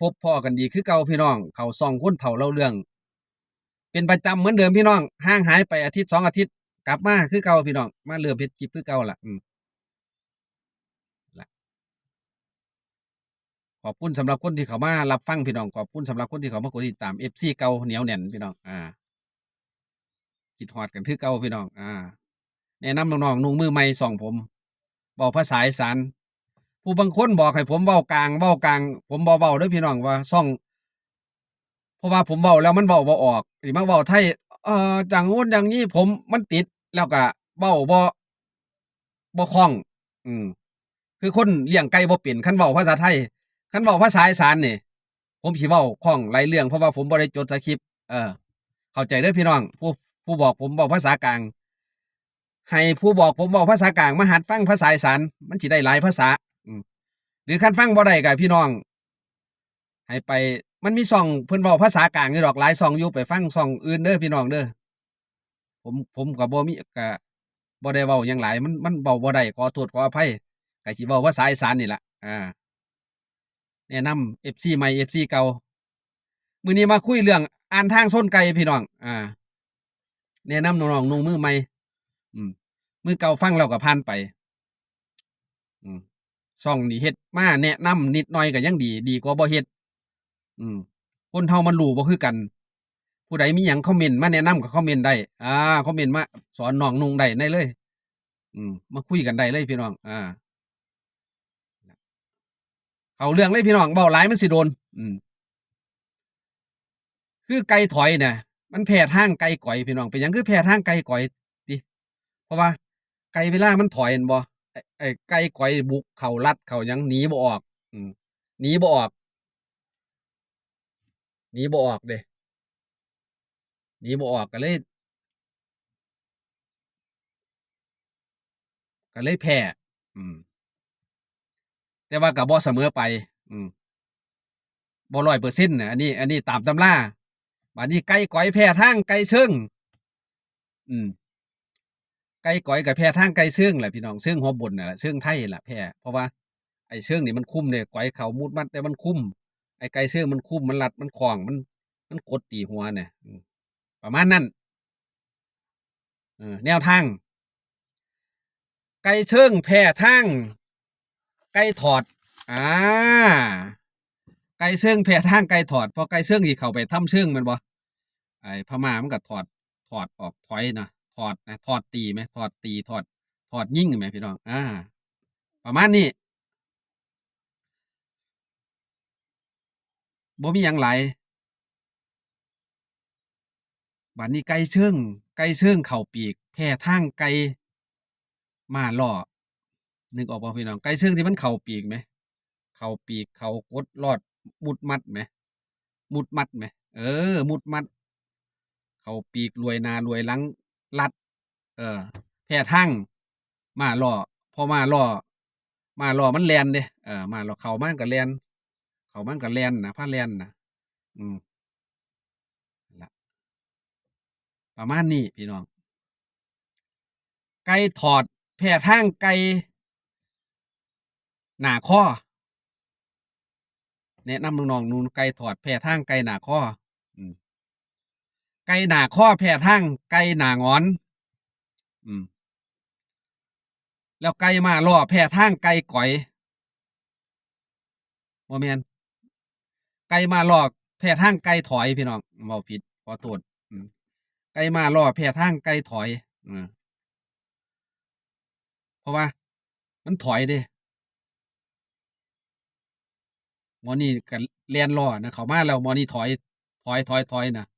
พบพ่อกันดีคือเก่าพี่น้อง เขาสองคนเฒ่าเล่าเรื่อง เป็นประจำเหมือนเดิมพี่น้องห่างหายไปอาทิตย์สองอาทิตย์ กลับมาคือเก่าพี่น้อง มาเริ่มเฮ็ดคลิปคือเก่าละอืมละขอบคุณสำหรับคนที่เขามารับฟังพี่น้อง ขอบคุณสำหรับคนที่เขามากดติดตาม FC เก่าเหนียวแน่นพี่น้อง อ่าคิดฮอดกันคือเก่าพี่น้อง อ่าแนะนำน้องๆนุ่งมือใหม่ส่องผมบอกภาษาอีสาน ผู้บางคนบอกให้ผมเว้ากลางเว้ากลาง ผมบ่เว้าเด้อพี่น้องว่าซ่อง เพราะว่าผมเว้าแล้วมันเว้าบ่ออกสิมาเว้าไทยเอ่อจังงู้นอย่างนี้ผมมันติดแล้วก็เว้าบ่บ่คล่อง อืมคือคนเลี้ยงไก่บ่เป็นคันเว้าภาษาไทยคันเว้าภาษาอีสานนี่ผมสิเว้าคล่องหลายเรื่องเพราะว่าผมบ่ได้จดสคริปต์เออเข้าใจเด้อพี่น้อง ผู้ผู้บอกผมเว้าภาษากลางให้ผู้บอกผมเว้าภาษากลางมาหัดฟังภาษาอีสานมันสิได้หลายภาษา หรือคันฟังบ่ได้ก็พี่น้อง ให้ไปมันมีซองเพิ่นเว้าภาษากลางอยู่ดอกหลายซองอยู่ไปฟังซองอื่นเด้อพี่น้องเด้อผมผมก็บ่มีก็บ่ได้เว้าหยังหลายมันมันเว้าบ่ได้ขอโทษขออภัยก็สิเว้าภาษาอีสานนี่ล่ะอ่าแนะนำ FC ใหม่ FC เก่ามื้อนี้มาคุยเรื่องอ่านทางส้นไก่พี่น้อง อ่า แนะนำน้องๆนุ่งมือใหม่อืมมือเก่าฟังแล้วก็ผ่านไป อืม ซ่องนี่เฮ็ดมาแนะนำนิดหน่อยก็ยังดี ดีกว่าบ่เฮ็ดอืม คนเฮามันรู้บ่คือกัน ผู้ใดมีหยังคอมเมนต์มาแนะนำก็คอมเมนต์ได้ อ่าคอมเมนต์มาสอนน้องนุ่งได้ได้เลย อืม มาคุยกันได้เลยพี่น้อง อ่าเอาเรื่องเลยพี่น้องเบาหลายมันสิโดน อืม คือไก่ถอยเนี่ยมันแพ้ทางไก่ก่อยพี่น้องเป็นหยังคือแพ้ทางไก่ก่อยติเพราะว่าไก่เวลามันถอยเห็นบ่ ไอ้ไอ้ก่ก่อยบุกเข้าลัดเขายังหนีบ่ออก อืมหนีบ่ออกหนีบ่ออกเด้หนีบ่ออกก็เลยก็เลยแพ้อืม แต่ว่าก็บ่เสมอไป อืมบ่ร้อยเปอร์เซ็นต์นะอันนี้ อันนี้ตามตำราบัดนี้ไก่ก๋อยแพ้ทางไก่เชิงอืม ก่ก๋อยกับแพ้ทางไก่เชิงแหละพี่น้องเชิงหัวบนน่ะแหละเชิงไทยแหละแพ้เพราะว่าไอ้เชิงนี่มันคุ้มเนี่ยก๋อยเขามุดมัดแต่มันคุ้มไอ้ไก่เชิงมันคุ้มมันรัดมันคล้องมัน มันกดตีหัวเนี่ยประมาณนั้นเออแนวทาง ไก่เชิงแพ้ทางไก่ถอดอ่าไก่เชิงแพ้ทางไก่ถอดพอไก่เชิงที่เข้าไปทำเชิงมันบ่ไอ้พม่ามันก็ถอดถอดออกถอยนะ ถอดนะถอดตีไหมถอดตีถอดถอดยิ่งไหมพี่น้องอ่า ประมาณนี้บ่มีหยังหลายบัดนนี้ไก่เชิงไก่เชิงเข้าปีกแพ้ทางไก่มาล่อนึกออกป่ะพี่น้องไก่เชิงที่มันเข่าปีกไหมเข่าปีกเข่ากดรอดมุดมัดไหมมุดมัดไหมเออ มุดมัด เข่าปีกรวยนารวยหลัง ลัด เออแพ้ทั้งมาล่อพอมาล่อมาล่อมันแลนเด้เออมาล่อเข่ามันกับแลนเข่ามันกับแลนนะผ้าแลนนะอืมละประมาณนี้พี่น้อง ไก่ถอดแพ้ทางไก่หนาข้อแนะนำน้องๆนูนไก่ถอดแพ้ทางไก่หนาข้อ ไก่หน้าข้อแพ้ทางไก่หน้างอน อืม แล้วไก่มาล่อแพ้ทางไก่ก๋อยบ่แม่นไก่มาล่อแพ้ทางไก่ถอยพี่น้องเว้าผิดขอโทษอืมไก่มาล่อแพ้ทางไก่ถอยอืมเพราะว่า มันถอยเด้หมอนี่ก็แล่นล้อนะเขามาแล้วหมอนี่ถอย ถอยถอยถอยนะเอ่อ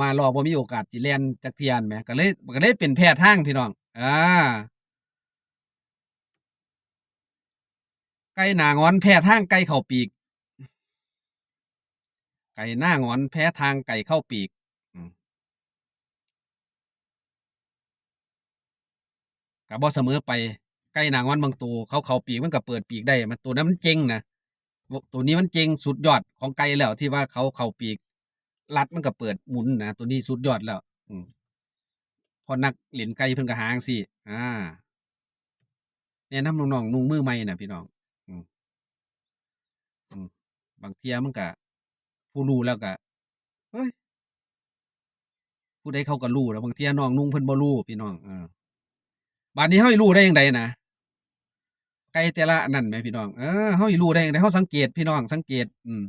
มาล้อบ่มีโอกาสสิแล่นจักเที่ยนแหมก็เลยก็เลยเป็นแพ้ทางพี่น้องอ่าไก่หน้างอนแพ้ทางไก่เข้าปีก ไก่หน้างอนแพ้ทางไก่เข้าปีกก็บ่เสมอไปไก่หน้างอนบางตัวเขาเข้าปีกมันก็เปิดปีกได้ มันตัวนั้นมันเจงนะตัวนี้มันเจงสุดยอดของไก่แล้วที่ว่าเขาเข้าปีก รัดมันก็เปิดหมุนนะตัวนี้สุดยอดแล้ว อืมพอนักเล่นไก่เพิ่นก็หางซี้อ่าแนะนำน้องๆนุ่งมือใหม่น่ะพี่น้อง อืมอืมบางเทียมันก็ผู้รู้แล้วก็เฮ้ยผู้ใดเขาก็รู้แล้วบางเทียน้องนุ่งเพิ่นบ่รู้พี่น้องเออบัดนี้เฮาสิรู้ได้จังไดนะไก่แต่ละนั่นแหมพี่น้องเออเฮาสิรู้ได้จังไดเฮาสังเกตพี่น้องสังเกต อืม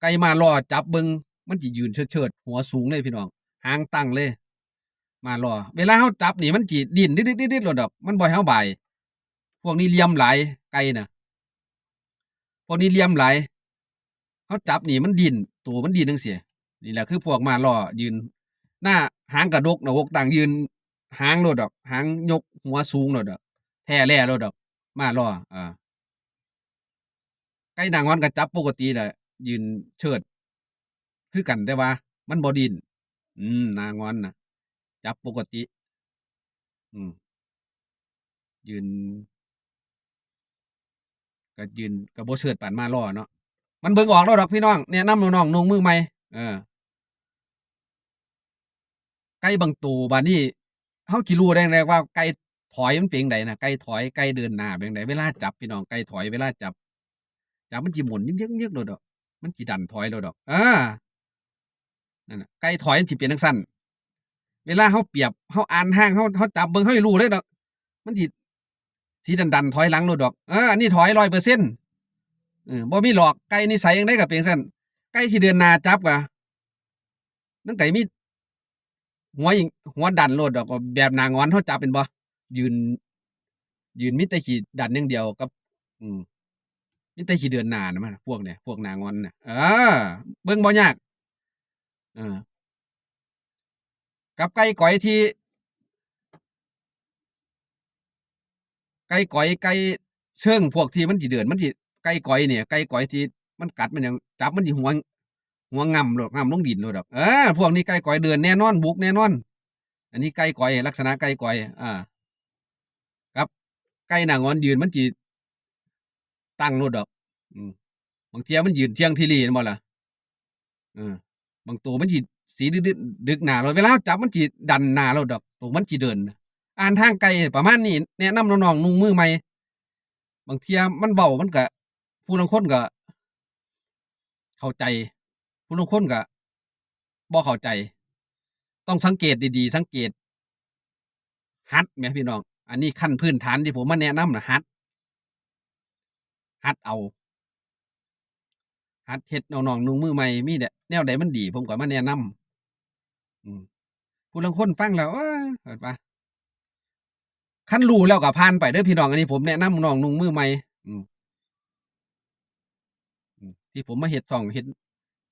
ไก่มารอจับเบิง มันสิยืนเชิดหัวสูงเลยพี่น้องหางตั้งเลย มารอ เวลาเฮาจับนี่มันสิดิ้นดิดๆๆๆโลดดอก มันบ่ให้เฮาบายพวกนี้เลี่ยมไหลไก่น่ะพวกนี้เลี่ยมไหลเขาจับนี่มันดินตัวมันดินจังซี่นี่แหละคือพวกมาล่อยืน หน้าหางกระดกหน้าอกต่างยืน หางโลดดอก หางยกหัวสูงโลดดอกแท้แล่โลดดอก มาล่ออ่าไก่นางวันก็จับปกติแหละยืนเชิด คือกันแต่ว่า มันบ่ดิน อืมนางอนนะจับปกติ อืม ยืนก็ยืนก็บ่เชิดปานมาล่อเนาะมันเบิ่งออกแล้วดอกพี่น้องแนะนำน้องนุ่งมือใหม่เออไก่บางตัวบานี้เฮาสิรู้ได้จั่งว่าไก่ถอยมันเป็นไงใดนะไก่ถอยไก่เดินหน้าเป็นจั่งใดเวลาจับพี่น้องไก่ถอยเวลาจับจับมันสิหมุนยึกๆๆโดดดอกมันสิดันถอยโดดดอกอ่า นั่นน่ะไก่ถอยมันสิเป็นจังซั่นเวลาเฮาเปรียบเฮาอ่านทางเฮาเฮาจับเบิ่งเฮาสิรู้เลยดอก มันสิสิดันๆถอยหลังโดดดอกเอออันนี้ถอย100%เออบ่มีหลอกไก่นิสัยจังใดก็เป็นจังซั่นไก่ที่เดินหน้าจับก็มันก็มีหัวอิงหัวดันโลดดอกแบบนางอนเฮาจับเป็นบ่ยืน ยืนมีแต่ขี้ดันอย่างเดียวกับ อืมมีแต่ขี้เดินนานมันพวกเนี่ยพวกนางอนน่ะเออเบิ่งบ่ยาก เออ กับไก่ก๋อยที่ ไก่ก๋อยไก่เชิงพวกที่มันสิเดินมันสิไก่ก๋อยเนี่ยไก่ก๋อยที่มันกัดมันยังจับมันสิหัวหัวง่ำโลดง่ำลงดินโลดดอกเออพวกนี้ไก่ก๋อยเดินแน่นอนบุกแน่นอน อันนี้ไก่ก๋อย ลักษณะไก่ก๋อย อ่าครับไก่หน้างอนยืนมันสิตั้งโลดดอก อืมบางเทียมันยืนเทียงทีหลีแม่นบ่ล่ะเออ บางตัวมันสิสีดึกดึกหนาโลดเวลาจับมันสิดันหนาโลดดอกตัวมันสิเดินอ่านทางไกลประมาณนี้แนะนำน้องๆนุ่งมือใหม่บางเทียมันเว้ามันก็ผู้ลางคนก็ เข้าใจ ผู้ลางคนก็บ่เข้าใจ ต้องสังเกตดีๆ สังเกตหัดแหมพี่น้อง อันนี้ขั้นพื้นฐานที่ผมมาแนะนำนะหัดหัดเอา หัดเฮ็ดน้องๆนุ่งมือใหม่มีแต่แนวใดมันดี ผมก็มาแนะนำอืมผู้ลางคนฟังแล้วเอ้ยเห็นปะคันรู้แล้วก็ผ่านไปเด้อพี่น้องอันนี้ผมแนะนำน้องนุ่งมือใหม่อืมที่ผมมาเฮ็ดช่องเฮ็ด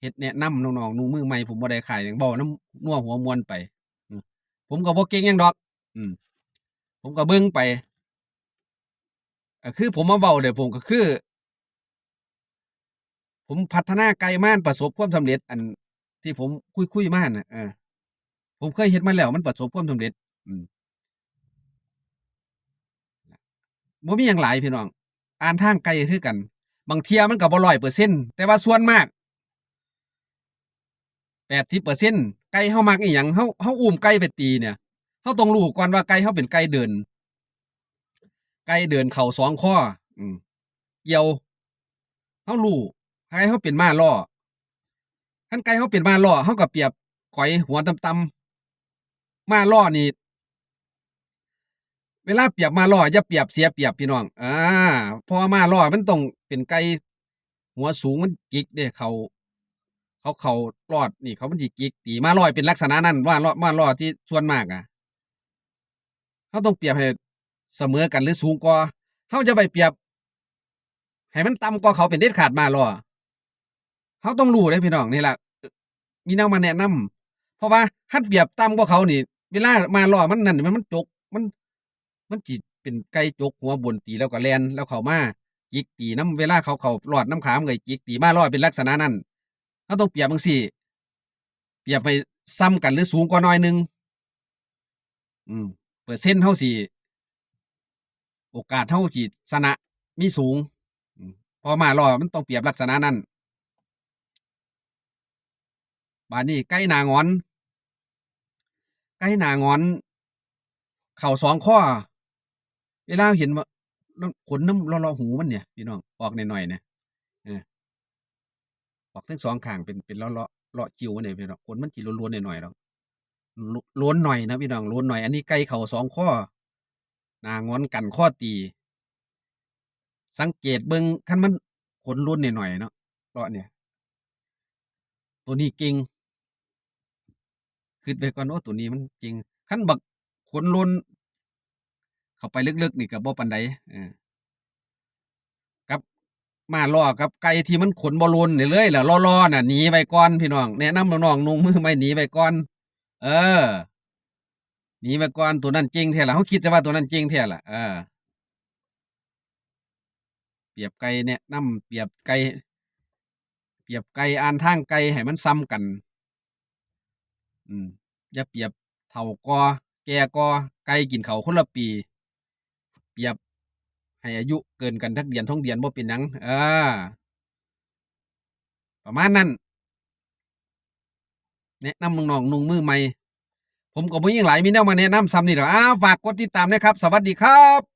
เฮ็ดแนะนำน้องๆนุ่งมือใหม่ผมบ่ได้ขายหยังเว้านํนัวหัวมวนไปอผมก็บ่เก่งยังดอก อืม ผมก็เบิ่งไปคือผมมาเว้าเนี่ยผมก็คือ ผมพัฒนาไกลมาประสบความสำเร็จ อันที่ผมคุยๆมาน่ะเออผมเคยเฮ็ดมาแล้ว มันประสบความสำเร็จ อืมบ่มีหยังหลายพี่น้อง อ่านทางไกลคือกัน บางเทียมันก็บ่100%แต่ว่าส่วนมาก80%ไก่เฮามักอิหยังเฮาเฮาอุ้มไก่ไปตีเนี่ยเฮาต้องรู้ก่อนว่าไก่เฮาเป็นไก่เดิน ไก่เดินเข้าสองข้อ อืมเกี่ยวเฮารู้ ไก่เฮาเป็นม้าล้อคันไก่เฮาเป็นม้าล้อเฮาก็เปรียบก๋อยหัวต่ำๆม้าล้อนี่เวลาเปรียบมาล้ออย่าเปรียบเสียเปรียบพี่น้อง อ่าพราะว่าม้าล้อมันต้องเป็นไก่หัวสูงมันจิกเด้เขาเขาเขารอดนี่เขามันสิจิกตีมาล้อเป็นลักษณะนั้นว่าล้อมาล้อที่ส่วนมากอะเราต้องเปรียบให้เสมอกันหรือสูงกว่าเราจะไปเปรียบ ให้มันต่ำกว่าเขาเป็นเด็ดขาดมาล้อ เราต้องรู้เด้พี่น้องนี่แหละมีแนวมาแนะนำเพราะว่าคันเปรียบต่ำกว่าเขานี่ เวลามาล้อมันนั่นมันมันจกมัน มันสิเป็นไก่จกหัวบนตีแล้วก็แลนแล้วเขามาจิกตีน้ำเวลาเขาเข้ารอดน้ำขามันก็จิกตีม้าล้อเป็นลักษณะนั้นเราต้องเปรียบจังซี่ เปรียบให้ซ้ำกันหรือสูงกว่าน่อยนึงอืมเปอร์เซ็นต์เฮาสิโอกาสเฮาสิชนะมีสูงพราะม้าล้อมันต้องเปรียบลักษณะนั้น บัดนี้ไก่หนางอนไก่หนางอน เข้าสองข้อเวลาเห็นว่าขนน้ำเลาะๆหูมันเนี่ยพี่น้องออกหน่อยๆเนี่ยออกทั้งสองข้างเป็นเป็นเลาะเลาะเลาะจิ๋วเนี่ยพี่น้องขนมันจีล้วนๆหน่อยๆหรอกล้วนหน่อยนะพี่น้องล้วนหน่อย อันนี้ไก่เข่าสองข้อ นางอนกันข้อตี สังเกตเบิ่งคันมันขนล้วนหน่อยๆเนาะเลาะเนี่ย ตัวนี้เก่ง คิดไปก่อนโอ้ตัวนี้มันเก่งคันบักขนล้วนเข้าไปลึกๆนี่ก็บ่ปานใดเออกับมาล่อกับไก่ที่มันขนบ่ล้วนนี่เลยล่ะล่อๆน่ะหนีไว้ก่อนพี่น้องแนะนำน้องๆนุ่งมือไม่หนีไว้ก่อน เออหนีไว้ก่อนตัวนั้นเก่งแท้ล่ะเฮาคิดแต่ว่าตัวนั้นเก่งแท้ล่ะเออเปรียบไก่เนี่ยนำเปรียบไก่เปรียบไก่อ่านทางไก่ให้มันซ้ำกัน อืมอย่าเปรียบเท่ากอแก่กอไก่กินเขาวคนละปี เปรียบให้อายุเกินกันทักเดือนท่องเดือนบ่เป็นหยังเออประมาณนั้นแนะนำน้องๆนุ่งมือใหม่ ผมก็บ่ยิ่งหลายมีแนวมาแนะนำซ้ำนี่หละอ้าวฝากกดติดตามนะครับ สวัสดีครับ